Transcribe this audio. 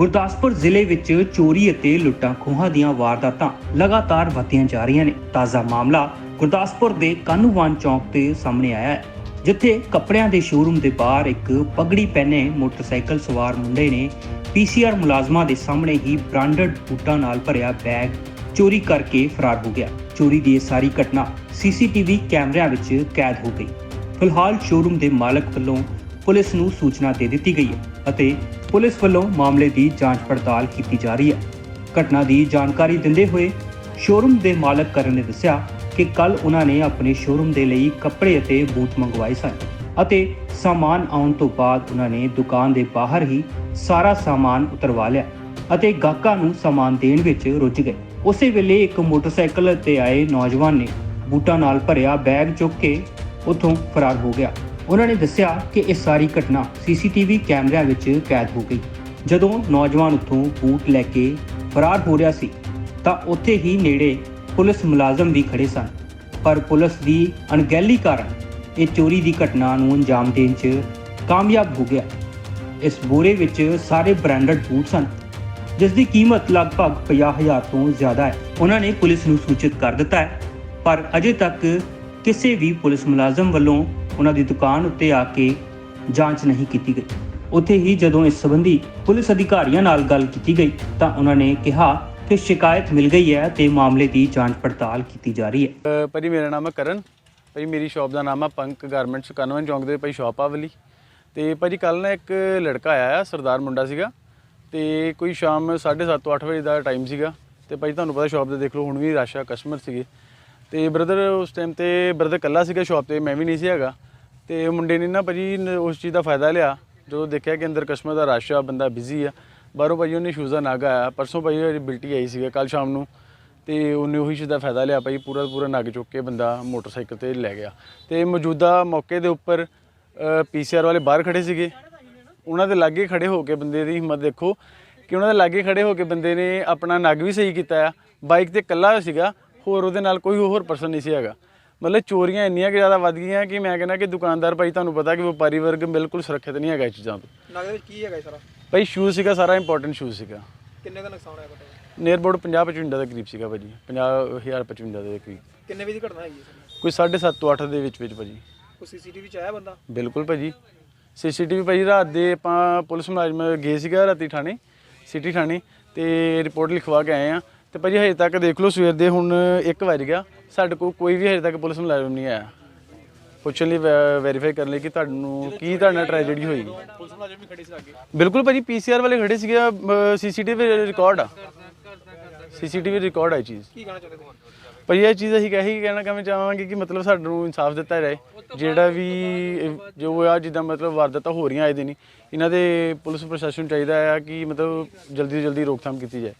ਗੁਰਦਾਸਪੁਰ ਜ਼ਿਲ੍ਹੇ ਵਿੱਚ ਚੋਰੀ ਅਤੇ ਲੁੱਟਾਂ ਖੋਹਾਂ ਦੀਆਂ ਵਾਰਦਾਤਾਂ ਲਗਾਤਾਰ ਵਧਦੀਆਂ ਜਾ ਰਹੀਆਂ ਨੇ। ਤਾਜ਼ਾ ਮਾਮਲਾ ਗੁਰਦਾਸਪੁਰ ਦੇ ਕਾਨੂੰਵਾਨ ਚੌਂਕ ਤੇ ਸਾਹਮਣੇ ਆਇਆ ਹੈ, ਜਿੱਥੇ ਕੱਪੜਿਆਂ ਦੇ ਸ਼ੋਰੂਮ ਦੇ ਬਾਹਰ ਇੱਕ ਪਗੜੀ ਪਹਿਨੇ ਮੋਟਰਸਾਈਕਲ ਸਵਾਰ ਮੁੰਡੇ ਨੇ ਪੀਸੀਆਰ ਮੁਲਾਜ਼ਮਾਂ ਦੇ ਸਾਹਮਣੇ ਹੀ ਬ੍ਰਾਂਡਡ ਬੂਟਾਂ ਨਾਲ ਭਰਿਆ ਬੈਗ ਚੋਰੀ ਕਰਕੇ ਫਰਾਰ ਹੋ ਗਿਆ। ਚੋਰੀ ਦੀ ਇਹ ਸਾਰੀ ਘਟਨਾ ਸੀਸੀਟੀਵੀ ਕੈਮਰਿਆਂ ਵਿੱਚ ਕੈਦ ਹੋ ਗਈ। ਫਿਲਹਾਲ ਸ਼ੋਰੂਮ ਦੇ ਮਾਲਕ ਵੱਲੋਂ ਪੁਲਿਸ ਨੂੰ ਸੂਚਨਾ ਦੇ ਦਿੱਤੀ ਗਈ ਹੈ ਅਤੇ ਪੁਲਿਸ ਵੱਲੋਂ ਮਾਮਲੇ ਦੀ ਜਾਂਚ ਪੜਤਾਲ ਕੀਤੀ ਜਾ ਰਹੀ ਹੈ। ਘਟਨਾ ਦੀ ਜਾਣਕਾਰੀ ਦਿੰਦੇ ਹੋਏ ਸ਼ੋਰੂਮ ਦੇ ਮਾਲਕ ਕਰਨ ਨੇ ਦੱਸਿਆ ਕਿ ਕੱਲ ਉਹਨਾਂ ਨੇ ਆਪਣੇ ਸ਼ੋਰੂਮ ਦੇ ਲਈ ਕੱਪੜੇ ਅਤੇ ਬੂਟ ਮੰਗਵਾਏ ਸਨ ਅਤੇ ਸਾਮਾਨ ਆਉਣ ਤੋਂ ਬਾਅਦ ਉਹਨਾਂ ਨੇ ਦੁਕਾਨ ਦੇ ਬਾਹਰ ਹੀ ਸਾਰਾ ਸਾਮਾਨ ਉਤਰਵਾ ਲਿਆ ਅਤੇ ਗਾਹਕਾਂ ਨੂੰ ਸਾਮਾਨ ਦੇਣ ਵਿੱਚ ਰੁੱਝ ਗਏ। ਉਸੇ ਵੇਲੇ ਇੱਕ ਮੋਟਰਸਾਈਕਲ ਤੇ ਆਏ ਨੌਜਵਾਨ ਨੇ ਬੂਟਾਂ ਨਾਲ ਭਰਿਆ ਬੈਗ ਚੁੱਕ ਕੇ ਉੱਥੋਂ ਫਰਾਰ ਹੋ ਗਿਆ। ਉਹਨਾਂ ਨੇ ਦੱਸਿਆ ਕਿ ਇਹ ਸਾਰੀ ਘਟਨਾ ਸੀਸੀਟੀਵੀ ਕੈਮਰਿਆਂ ਵਿੱਚ ਕੈਦ ਹੋ ਗਈ। ਜਦੋਂ ਨੌਜਵਾਨ ਉੱਥੋਂ ਬੂਟ ਲੈ ਕੇ ਫਰਾਰ ਹੋ ਰਿਹਾ ਸੀ, ਤਾਂ ਉੱਥੇ ਹੀ ਨੇੜੇ ਪੁਲਿਸ ਮੁਲਾਜ਼ਮ ਵੀ ਖੜੇ ਸਨ। ਪਰ ਪੁਲਿਸ ਦੀ ਅਣਗਹਿਲੀ ਕਾਰਨ ਇਹ ਚੋਰੀ ਦੀ ਘਟਨਾ ਨੂੰ ਅੰਜਾਮ ਦੇਣ 'ਚ ਕਾਮਯਾਬ ਹੋ ਗਿਆ। ਇਸ ਬੋਰੇ ਵਿੱਚ ਸਾਰੇ ਬ੍ਰਾਂਡਡ ਬੂਟ ਸਨ, ਜਿਸ ਦੀ ਕੀਮਤ ਲਗਭਗ 50000 ਤੋਂ ਜ਼ਿਆਦਾ ਹੈ। ਉਹਨਾਂ ਨੇ ਪੁਲਿਸ ਨੂੰ ਸੂਚਿਤ ਕਰ ਦਿੱਤਾ ਹੈ, ਪਰ ਅਜੇ ਤੱਕ ਕਿਸੇ ਵੀ ਪੁਲਿਸ ਮੁਲਾਜ਼ਮ ਵੱਲੋਂ ਉਹਨਾਂ ਦੀ ਦੁਕਾਨ ਉੱਤੇ ਆ ਕੇ ਜਾਂਚ ਨਹੀਂ ਕੀਤੀ ਗਈ। ਉੱਥੇ ਹੀ ਜਦੋਂ ਇਸ ਸੰਬੰਧੀ ਪੁਲਿਸ ਅਧਿਕਾਰੀਆਂ ਨਾਲ ਗੱਲ ਕੀਤੀ ਗਈ ਤਾਂ ਉਹਨਾਂ ਨੇ ਕਿਹਾ ਕਿ ਸ਼ਿਕਾਇਤ ਮਿਲ ਗਈ ਹੈ ਤੇ ਮਾਮਲੇ ਦੀ ਜਾਂਚ ਪੜਤਾਲ ਕੀਤੀ ਜਾ ਰਹੀ ਹੈ। ਅ, ਭਾਜੀ ਮੇਰਾ ਨਾਮ ਹੈ ਕਰਨ। ਭਾਜੀ ਮੇਰੀ ਸ਼ਾਪ ਦਾ ਨਾਮ ਹੈ ਪੰਕ ਗਾਰਮੈਂਟਸ ਕਨਵਨ ਚੌਂਕ ਦੇ ਭਾਈ ਸ਼ਾਪ ਆ ਵਾਲੀ। ਤੇ ਭਾਜੀ ਕੱਲ ਨਾ ਇੱਕ ਲੜਕਾ ਆਇਆ ਸਰਦਾਰ ਮੁੰਡਾ ਸੀਗਾ। ਤੇ ਕੋਈ ਸ਼ਾਮ 7:30 ਤੋਂ 8 ਵਜੇ ਦਾ ਟਾਈਮ ਸੀਗਾ। ਤੇ ਭਾਜੀ ਤੁਹਾਨੂੰ ਪਤਾ ਸ਼ਾਪ ਦੇ ਦੇਖ ਲਓ ਹੁਣ ਵੀ ਰਾਸ਼ਾ ਕਸਟਮਰ ਸੀਗੇ। ਤੇ ਬ੍ਰਦਰ ਉਸ ਟਾਈਮ ਤੇ ਬ੍ਰਦਰ ਕੱਲਾ ਸੀਗਾ ਸ਼ਾਪ ਤੇ ਮੈਂ ਵੀ ਨਹੀਂ ਸੀ ਹੈਗਾ। ਤੇ ਮੁੰਡੇ ਨੇ ਨਾ ਭਾਜੀ ਨ- ਉਸ ਚੀਜ਼ ਦਾ ਫਾਇਦਾ ਲਿਆ। ਜਦੋਂ ਦੇਖਿਆ ਕਿ ਅੰਦਰ ਕਸਟਮਰ ਦਾ ਰਸ਼ ਆ, ਬੰਦਾ ਬਿਜ਼ੀ ਆ, ਬਾਹਰੋਂ ਭਾਜੀ ਉਹਨੇ ਸ਼ੂਜ਼ ਦਾ ਨਾਗਾ ਆਇਆ। ਪਰਸੋਂ ਭਾਜੀ ਉਹਦੀ ਬਿਲਟੀ ਆਈ ਸੀਗਾ ਕੱਲ ਸ਼ਾਮ ਨੂੰ ਤੇ ਉਹਨੇ ਉਹੀ ਚੀਜ਼ ਦਾ ਫਾਇਦਾ ਲਿਆ ਭਾਈ ਪੂਰਾ ਪੂਰਾ ਨੱਗ ਚੁੱਕ ਕੇ ਬੰਦਾ ਮੋਟਰਸਾਈਕਲ ਤੇ ਲੈ ਗਿਆ। ਤੇ ਮੌਜੂਦਾ ਮੌਕੇ ਦੇ ਉੱਪਰ ਪੀਸੀਆਰ ਵਾਲੇ ਬਾਹਰ ਖੜੇ ਸੀਗੇ। ਉਹਨਾਂ ਦੇ ਲਾਗੇ ਖੜੇ ਹੋ ਕੇ ਬੰਦੇ ਦੀ ਹਿੰਮਤ ਦੇਖੋ ਕਿ ਉਹਨਾਂ ਦੇ ਲਾਗੇ ਖੜੇ ਹੋ ਕੇ ਬੰਦੇ ਨੇ ਆਪਣਾ ਨਗ ਵੀ ਸਹੀ ਕੀਤਾ ਆ। ਬਾਈਕ ਤੇ ਇਕੱਲਾ ਸੀਗਾ, ਹੋਰ ਉਹਦੇ ਨਾਲ ਕੋਈ ਹੋਰ ਪਰਸਨ ਨਹੀਂ ਸੀ ਹੈਗਾ। ਮਤਲਬ ਚੋਰੀਆਂ ਇੰਨੀਆਂ ਕਿ ਜ਼ਿਆਦਾ ਵੱਧ ਗਈਆਂ ਕਿ ਮੈਂ ਕਹਿੰਦਾ ਕਿ ਦੁਕਾਨਦਾਰ ਭਾਈ ਤੁਹਾਨੂੰ ਪਤਾ ਕਿ ਵਪਾਰੀ ਵਰਗ ਬਿਲਕੁਲ ਸੁਰੱਖਿਅਤ ਨਹੀਂ ਹੈਗਾ ਇਹ ਚੀਜ਼ਾਂ ਤੋਂ। ਨਗਦ ਵਿੱਚ ਕੀ ਹੈਗਾ ਇਹ ਸਾਰਾ? ਭਾਈ ਸ਼ੂਜ਼ ਸੀਗਾ ਸਾਰਾ ਇੰਪੋਰਟੈਂਟ ਸ਼ੂਜ਼ ਸੀਗਾ। ਕਿੰਨੇ ਦਾ ਨੁਕਸਾਨ ਹੋਇਆ ਪਤਾ ਨੀਅਰ ਅਬਾਊਟ 50 55 ਦੇ ਕਰੀਬ ਸੀਗਾ ਭਾਜੀ 50000 55 ਦੇ ਕਰੀਬ। ਕਿੰਨੇ ਵਜੇ ਦੀ ਘਟਨਾ ਹੈਗੀ ਹੈ ਕੋਈ 7.5 ਤੋਂ 8 ਦੇ ਵਿੱਚ ਵਿੱਚ ਭਾਜੀ। ਕੋਈ ਸੀਸੀਟੀਵੀ ਚ ਆਇਆ ਬੰਦਾ? ਬਿਲਕੁਲ ਭਾਜੀ। ਸੀਸੀਟੀਵੀ ਭਾਜੀ ਰਾਤ ਦੇ ਆਪਾਂ ਪੁਲਿਸ ਮੁਲਾਜ਼ਮ ਗਏ ਸੀਗਾ ਰਾਤੀ ਥਾਣੇ ਸਿਟੀ ਥਾਣੇ ਤੇ ਰਿਪੋਰਟ ਲਿਖਵਾ ਕੇ ਆਏ ਆ ਤੇ ਭਾਜੀ ਹਜੇ ਤੱਕ ਦੇਖ ਲਓ ਸਵੇਰ ਦੇ ਹੁਣ 1 ਵਜ ਗਿਆ। ਸਾਡੇ ਕੋਲ ਕੋਈ ਵੀ ਹਜੇ ਤੱਕ ਪੁਲਿਸ ਮੁਲਾਜ਼ਮ ਨਹੀਂ ਆਇਆ। ਪੁੱਛਣ ਲਈ ਵੈਰੀਫਾਈ ਕਰਨ ਲਈ ਕਿ ਤੁਹਾਨੂੰ ਕੀ ਤੁਹਾਡਾ ਟ੍ਰੈਜੇਡੀ ਹੋਈ। ਪੁਲਿਸ ਮੁਲਾਜ਼ਮ ਵੀ ਖੜੇ ਸੀ ਅੱਗੇ ਬਿਲਕੁਲ ਭਾਜੀ ਪੀਸੀਆਰ ਵਾਲੇ ਖੜੇ ਸੀਗੇ ਸੀਸੀਟੀਵੀ ਰਿਕਾਰਡ ਆ। ਸੀਸੀਟੀਵੀ ਰਿਕਾਰਡ ਆ ਚੀਜ਼। ਕੀ ਕਹਿਣਾ ਚਾਹੁੰਦੇ ਤੁਸੀਂ ਪਰ ਇਹ ਚੀਜ਼ ਅਸੀਂ ਕਹੀ ਕਹਿਣਾ ਕਵੇਂ ਚਾਹਾਂਗੇ ਕਿ ਮਤਲਬ ਸਾਨੂੰ ਇਨਸਾਫ ਦਿੱਤਾ ਜਾਏ। ਜਿਹੜਾ ਵੀ ਜੋ ਆ ਜਿੱਦਾਂ ਮਤਲਬ ਵਾਰਦਾਤਾਂ ਹੋ ਰਹੀਆਂ ਆਏ ਦਿਨ ਹੀ ਇਹਨਾਂ ਦੇ ਪੁਲਿਸ ਪ੍ਰਸ਼ਾਸਨ ਨੂੰ ਚਾਹੀਦਾ ਆ ਕਿ ਮਤਲਬ ਜਲਦੀ ਤੋਂ ਜਲਦੀ ਰੋਕਥਾਮ ਕੀਤੀ ਜਾਏ।